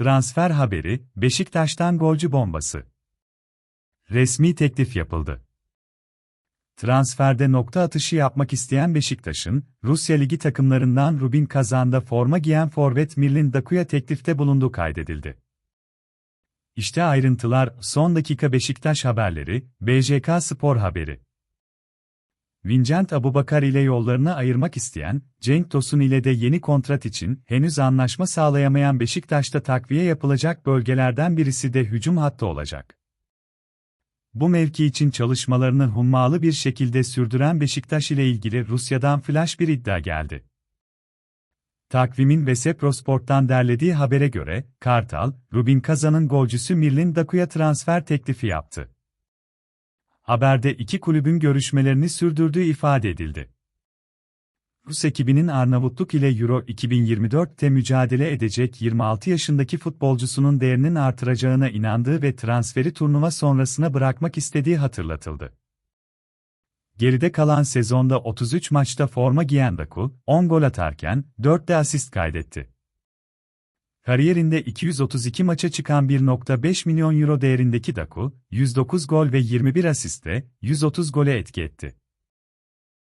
Transfer haberi, Beşiktaş'tan golcü bombası. Resmi teklif yapıldı. Transferde nokta atışı yapmak isteyen Beşiktaş'ın, Rusya Ligi takımlarından Rubin Kazan'da forma giyen forvet Mirlin Daku'ya teklifte bulunduğu kaydedildi. İşte ayrıntılar, son dakika Beşiktaş haberleri, BJK Spor haberi. Vincent Abubakar ile yollarını ayırmak isteyen, Cenk Tosun ile de yeni kontrat için henüz anlaşma sağlayamayan Beşiktaş'ta takviye yapılacak bölgelerden birisi de hücum hattı olacak. Bu mevki için çalışmalarını hummalı bir şekilde sürdüren Beşiktaş ile ilgili Rusya'dan flash bir iddia geldi. Takvimin ve Seprosport'tan derlediği habere göre, Kartal, Rubin Kazan'ın golcüsü Mirlin Daku'ya transfer teklifi yaptı. Haberde iki kulübün görüşmelerini sürdürdüğü ifade edildi. Rus ekibinin Arnavutluk ile Euro 2024'te mücadele edecek 26 yaşındaki futbolcusunun değerinin artıracağına inandığı ve transferi turnuva sonrasına bırakmak istediği hatırlatıldı. Geride kalan sezonda 33 maçta forma giyen Daku, 10 gol atarken 4 de asist kaydetti. Kariyerinde 232 maça çıkan 1.5 milyon euro değerindeki Daku, 109 gol ve 21 asiste 130 gole etki etti.